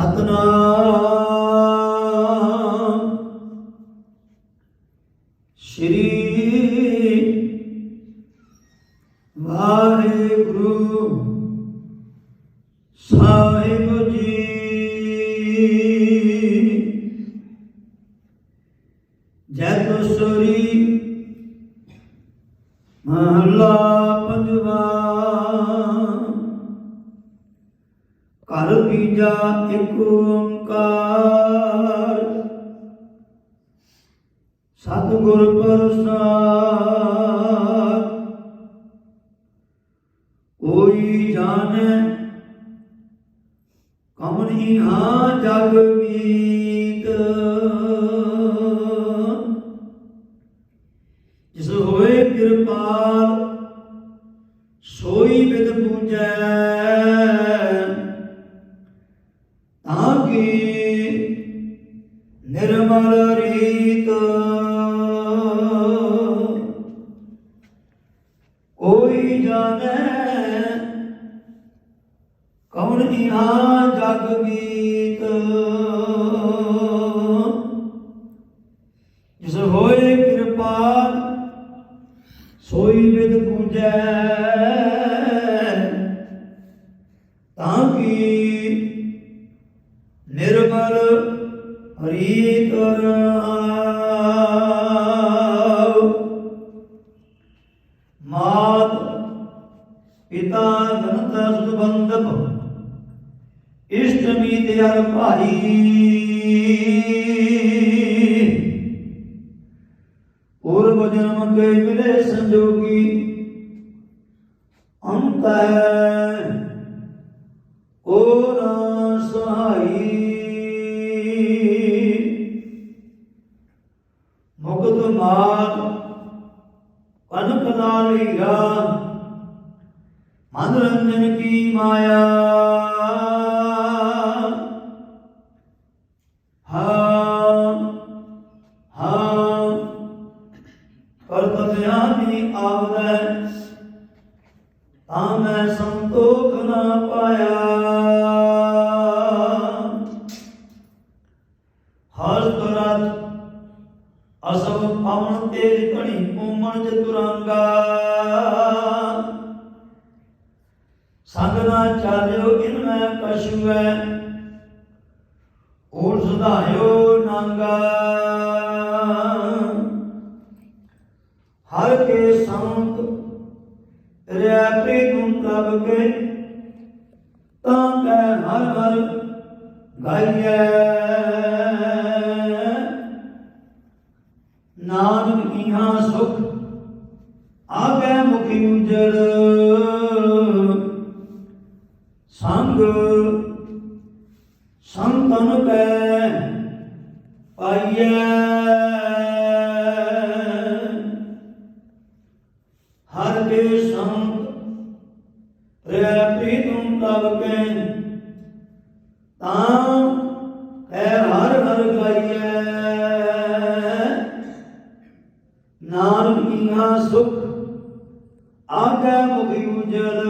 ਸਤਨਾਮ। ਸ਼੍ਰੀ ਵਾਹਿਗੁਰੂ ਸਾਹਿਬ ਜੀ। ਜੈ ਸੋਰੀ ਮਹਲਾ ਪੰਜਵਾ। ਘਰ ਬੀਜਾ ਇੱਕ ਓੰਕਾਰ। ਸਤਿਗੁਰ ਪ੍ਰਸਾਦ। ਕੋਈ ਜਾਣੈ ਕਮਨੀ ਹਾਂ ਜਗ ਮੀਤ। ਜਿਸ ਹੋਏ ਕਿਰਪਾਲ, ਸੋਈ ਬਿਦ ਪੂਜੈ। ਤਾਂ ਨਿਰਮਲ ਰੀਤ। ਕੋਈ ਜਾਣੈ ਕੌਣ ਇਹਾਂ ਜਗ ਮੀਤ ਜਿਸ ਹੋਏ ਕਿਰਪਾ ਸੋਈ ਵਿਦ ਪੂਜੈ ਹਰੀ ਰਹਾਉ ਮਾਤ ਪਿਤਾ ਗਨਤ ਸੁਬੰਧਪ, ਇਸ਼ਟ ਮੀਤ ਯਰ ਭਾਈ ਪੂਰਵ ਜਨਮ ਕੇ ਮਿਲੇ ਸੰਜੋਗੀ, ਅੰਤ ਹੈ ਓ ਨਾ ਸਹਾਈ। ਕਨਕ ਲਾਲ ਹੀਰਾ ਮਨ ਰੰਜਨ ਕੀ ਮਾਇਆ। ਹਾਂ ਹਾਂ। ਕਰਤ ਧਿਆਨੀ ਤਾਂ ਮੈਂ ਸੰਤੋਖ ਨਾ ਪਾਇਆ। ਹਰ ਤਰਤ ਅਸਵ ਪਵਨ ਤੇਜ ਘਣੀ ਕੋਮਣ ਚਤੁਰੰਗਾ। ਸੰਗ ਨਾ ਚਾਲਿਓ ਇਨ ਮੈਂ ਕਛੁਐ ਓਰ ਸੁਧਾਇਓ ਨਾਂਗਾ। ਹਰ ਕੇ ਸੰਤ ਰਿਆ ਪ੍ਰੀਤਮ ਪ੍ਰਭ ਕੇ, ਤਾਂ ਕੈ ਹਰ ਹਰ ਗਾਈਐ। ਸੰਤਨ ਕੈ ਪਾਈਐ। ਹਰ ਕੇ ਸੰਤ ਰਹਿ ਪ੍ਰੀਤਮ ਤਬ ਕੈ। ਤਾਂ ਹੈ ਹਰ ਹਰ ਗਾਈਐ। ਨਾਨਕ ਇਹਾਂ ਸੁਖ, ਆਗੇ ਮੁਖੀ ਉਜਲ।